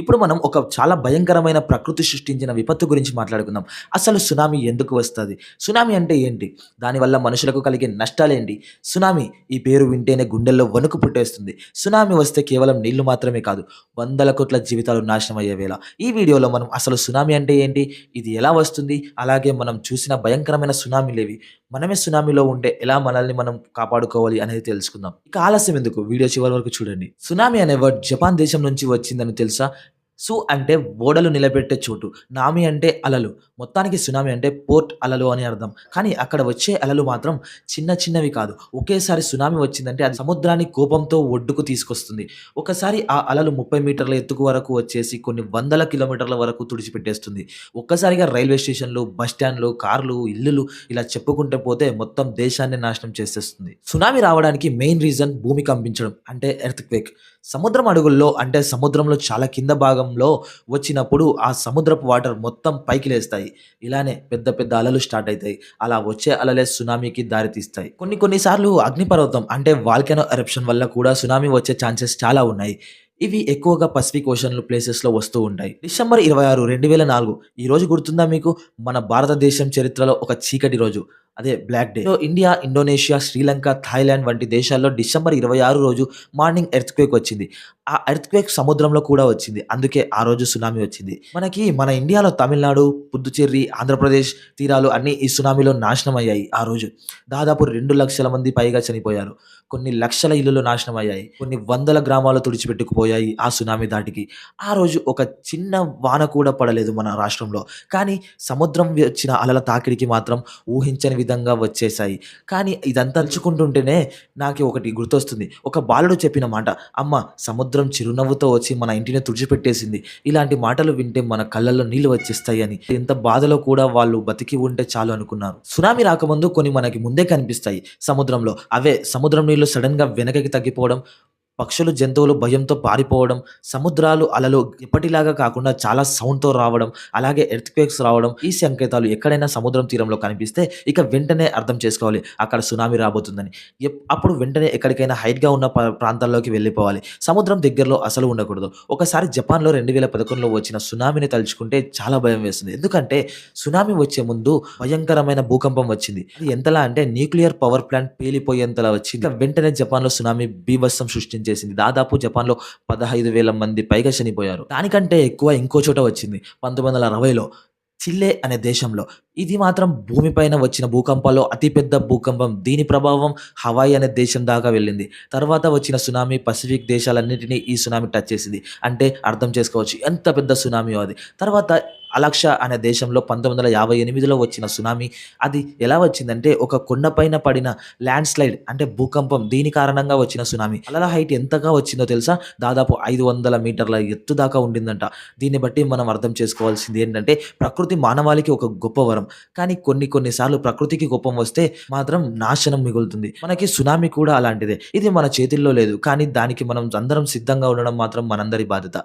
ఇప్పుడు మనం ఒక చాలా భయంకరమైన ప్రకృతి సృష్టించిన విపత్తు గురించి మాట్లాడుకుందాం. అసలు సునామీ ఎందుకు వస్తుంది? సునామీ అంటే ఏంటి? దానివల్ల మనుషులకు కలిగే నష్టాలేంటి? సునామీ ఈ పేరు వింటేనే గుండెల్లో వణుకు పుట్టేస్తుంది. సునామీ వస్తే కేవలం నీళ్ళు మాత్రమే కాదు వందల కోట్ల జీవితాలు నాశనం అయ్యే వేళ. ఈ వీడియోలో మనం అసలు సునామీ అంటే ఏంటి? ఇది ఎలా వస్తుంది? అలాగే మనం చూసిన భయంకరమైన సునామీలేవి. మనమే సునామీలో ఉంటే ఎలా మనల్ని మనం కాపాడుకోవాలి అనేది తెలుసుకుందాం. ఇక ఆలస్యం ఎందుకు? వీడియో చివరి వరకు చూడండి. సునామీ అనే వర్డ్ జపాన్ దేశం నుంచి వచ్చిందని తెలుసా? సు అంటే ఓడలు నిలబెట్టే చోటు నామి అంటే అలలు. మొత్తానికి సునామీ అంటే పోర్ట్ అలలు అని అర్థం. కానీ అక్కడ వచ్చే అలలు మాత్రం చిన్న చిన్నవి కాదు. ఒకేసారి సునామీ వచ్చిందంటే అది సముద్రాన్ని కోపంతో ఒడ్డుకు తీసుకొస్తుంది. ఒకసారి ఆ అలలు ముప్పై మీటర్ల ఎత్తుకు వరకు వచ్చేసి కొన్ని వందల కిలోమీటర్ల వరకు తుడిచిపెట్టేస్తుంది. ఒక్కసారిగా రైల్వే స్టేషన్లు బస్ స్టాండ్లు కార్లు ఇల్లులు ఇలా చెప్పుకుంటే పోతే మొత్తం దేశాన్ని నాశనం చేసేస్తుంది. సునామీ రావడానికి మెయిన్ రీజన్ భూమి కంపించడం అంటే ఎర్త్ క్వేక్ సముద్రం అడుగుల్లో అంటే సముద్రంలో చాలా కింద భాగంలో వచ్చినప్పుడు ఆ సముద్రపు వాటర్ మొత్తం పైకి లేస్తాయి. ఇలానే పెద్ద పెద్ద అలలు స్టార్ట్ అవుతాయి అలా వచ్చే అలలే సునామీకి దారితీస్తాయి కొన్ని కొన్నిసార్లు అగ్నిపర్వతం అంటే వాల్కెనో ఎరప్షన్ వల్ల కూడా సునామీ వచ్చే ఛాన్సెస్ చాలా ఉన్నాయి. ఇవి ఎక్కువగా పసిఫిక్ ఓషన్ ప్లేసెస్లో వస్తూ ఉంటాయి. డిసెంబర్ ఇరవై ఆరు రెండు వేల నాలుగు ఈ రోజు గుర్తుందా మీకు? మన భారతదేశం చరిత్రలో ఒక చీకటి రోజు. అదే black day so India Indonesia Sri Lanka Thailand వంటి దేశాల్లో డిసెంబర్ ఇరవై ఆరు రోజు మార్నింగ్ ఎర్త్ క్వేక్ వచ్చింది. ఆ ఎర్త్ క్వేక్ సముద్రంలో కూడా వచ్చింది. అందుకే ఆ రోజు సునామీ వచ్చింది. మనకి మన ఇండియాలో తమిళనాడు పుదుచ్చేరి ఆంధ్రప్రదేశ్ తీరాలు అన్నీ ఈ సునామీలో నాశనం అయ్యాయి ఆ రోజు. దాదాపు రెండు లక్షల మంది పైగా చనిపోయారు. కొన్ని లక్షల ఇల్లులు నాశనం అయ్యాయి. కొన్ని వందల గ్రామాలు తుడిచిపెట్టుకుపోయాయి ఆ సునామీ దాటికి. ఆ రోజు ఒక చిన్న వాన కూడా పడలేదు మన రాష్ట్రంలో. కానీ సముద్రం వచ్చిన అలల తాకిడికి మాత్రం ఊహించని విధంగా వచ్చేసాయి కానీ ఇదంతా తలుచుకుంటుంటేనే నాకు ఒకటి గుర్తొస్తుంది. ఒక బాలుడు చెప్పిన మాట అమ్మ సముద్రం చిరునవ్వుతో వచ్చి మన ఇంటిని తుడిచిపెట్టేసింది. ఇలాంటి మాటలు వింటే మన కళ్ళల్లో నీళ్ళు వచ్చేస్తాయి అని. ఎంత బాధలో కూడా వాళ్ళు బతికి ఉంటే చాలు అనుకున్నారు. సునామీ రాకముందు కొన్ని మనకి ముందే కనిపిస్తాయి సముద్రంలో. అవే సముద్రం నీళ్ళు సడన్గా వెనకకి తగ్గిపోవడం పక్షులు జంతువులు భయంతో పారిపోవడం సముద్రాలు అలలు ఎప్పటిలాగా కాకుండా చాలా సౌండ్తో రావడం అలాగే ఎర్త్క్వేక్స్ రావడం ఈ సంకేతాలు ఎక్కడైనా సముద్రం తీరంలో కనిపిస్తే ఇక వెంటనే అర్థం చేసుకోవాలి. అక్కడ సునామీ రాబోతుందని. అప్పుడు వెంటనే ఎక్కడికైనా హైట్గా ఉన్న ప్రాంతాల్లోకి వెళ్ళిపోవాలి. సముద్రం దగ్గరలో అసలు ఉండకూడదు. ఒకసారి జపాన్లో రెండు వేల పదకొండులో వచ్చిన సునామీని తలుచుకుంటే చాలా భయం వేస్తుంది. ఎందుకంటే సునామీ వచ్చే ముందు భయంకరమైన భూకంపం వచ్చింది. అది ఎంతలా అంటే న్యూక్లియర్ పవర్ ప్లాంట్ పేలిపోయేంతలా వచ్చింది. వెంటనే జపాన్లో సునామీ బీభత్సం చేసింది. దాదాపు జపాన్లో పదహైదు వేల మంది పైగా చనిపోయారు. దానికంటే ఎక్కువ ఇంకో చోట వచ్చింది. పంతొమ్మిది వందల అరవైలో చిల్లే అనే దేశంలో. ఇది మాత్రం భూమిపైన వచ్చిన భూకంపాల్లో అతిపెద్ద భూకంపం. దీని ప్రభావం హవాయి అనే దేశం దాకా వెళ్ళింది. తర్వాత వచ్చిన సునామీ పసిఫిక్ దేశాలన్నింటినీ ఈ సునామీ టచ్ చేసింది. అంటే అర్థం చేసుకోవచ్చు. ఎంత పెద్ద సునామీ అది. తర్వాత అలక్ష అనే దేశంలో పంతొమ్మిది వందల యాభై ఎనిమిదిలో వచ్చిన సునామీ. అది ఎలా వచ్చిందంటే ఒక కొండపైన పడిన ల్యాండ్ స్లైడ్ అంటే భూకంపం దీని కారణంగా వచ్చిన సునామీ. అలల హైట్ ఎంతగా వచ్చిందో తెలుసా? దాదాపు ఐదు వందల మీటర్ల ఎత్తు దాకా ఉండిందంట. దీన్ని బట్టి మనం అర్థం చేసుకోవాల్సింది ఏంటంటే ప్రకృతి మానవాళికి ఒక గొప్ప వరం. కానీ కొన్ని కొన్నిసార్లు ప్రకృతికి కోపం వస్తే మాత్రం నాశనం మిగులుతుంది. మనకి సునామీ కూడా అలాంటిదే. ఇది మన చేతిల్లో లేదు. కానీ దానికి మనం అందరం సిద్ధంగా ఉండడం మాత్రం మనందరి బాధ్యత.